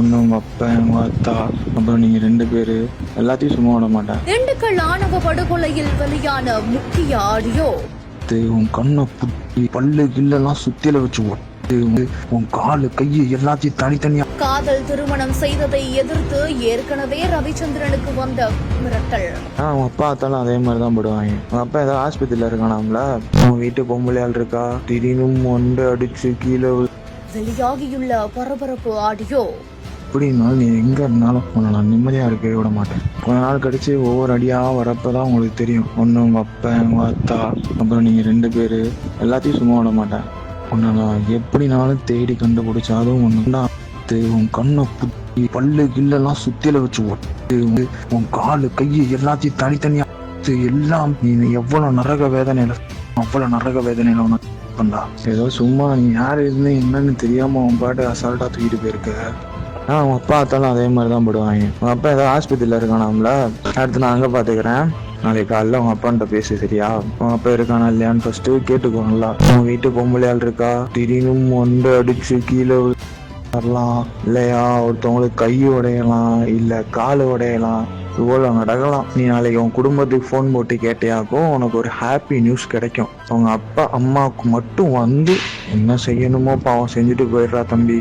ஒன்று உங்கள் அப்பா உங்கள் அத்தா அப்புறம் நீங்கள் ரெண்டு பேர் எல்லாத்தையும் சும்மா விட மாட்டேன். திண்டுக்கல் ஆணவ படுகொலையில் வெளியான முக்கிய ஆடியோ. உன் கண்ணை புட்டி பல்லு கில்லெல்லாம் சுத்தியில வச்சு உன் காலு கையை எல்லாத்தையும் தனித்தனியா காதல் திருமணம் செய்ததை எதிர்த்து ஏற்கனவே ரவிச்சந்திரனுக்கு வந்த மிரட்டல். அவன் அப்பா அத்தாலும் அதே மாதிரி தான் போடுவாங்க. அவன் அப்பா ஏதோ ஆஸ்பத்திரியில் இருக்கானாம்ல? அவன் வீட்டு பொம்பளையால் இருக்கா? திடீர்னு மொண்டு அடிச்சு கீழே வெளியாகியுள்ள பரபரப்பு ஆடியோ. எப்படினாலும் நீ எங்கே இருந்தாலும் உன்னை நான் நிம்மதியாக இருக்கவே விட மாட்டேன். கொஞ்ச நாள் கழிச்சு ஒவ்வொரு அடியாக வரப்போ தான் உங்களுக்கு தெரியும். ஒன்று உங்கள் அப்பா உங்கள் அத்தா அப்புறம் நீங்கள் ரெண்டு பேர் எல்லாத்தையும் சும்மா விட மாட்டேன். உன்னை நான் எப்படினாலும் தேடி கண்டுபிடிச்சாலும் ஒன்று தான் உன் கண்ணை புட்டி பல்லு கில்லெல்லாம் சுத்தியில வச்சு ஒட்டு உன் காலு கையை எல்லாத்தையும் தனித்தனியா எல்லாம் நீ எவ்வளோ நரக வேதனையில அவ்வளோ நரக வேதனையில உனக்கு பண்ணா ஏதோ சும்மா நீ யார் இருந்து என்னன்னு தெரியாம உன் பாட்டு அசால்ட்டா தூக்கிட்டு போயிருக்க. ஆ அவன் அப்பா அத்தாலும் அதே மாதிரி தான் போடுவாங்க. உங்கள் அப்பா ஏதோ ஹாஸ்பிட்டலில் இருக்கானாம்ல? அடுத்து நான் அங்கே பார்த்துக்கிறேன் நாளைக்கு காலைல உங்க அப்பான்ட்ட பேசு சரியா? உன் அப்பா இருக்கானா இல்லையான்னு ஃபர்ஸ்ட் கேட்டுக்கோங்களா உன் வீட்டு பொம்பளையால் இருக்கா? திடீர்னு ஒன்று அடிச்சு கீழே வரலாம் இல்லையா? ஒருத்தவங்களுக்கு கை உடையலாம். இல்லை கால் உடையலாம். இவ்வளோ நடக்கலாம். நீ நாளைக்கு உன் குடும்பத்துக்கு ஃபோன் போட்டு கேட்டியாக்கும் உனக்கு ஒரு ஹாப்பி நியூஸ் கிடைக்கும். அவங்க அப்பா அம்மாவுக்கு மட்டும் வந்து என்ன செய்யணுமோ பாவம் செஞ்சுட்டு போயிடுறா தம்பி.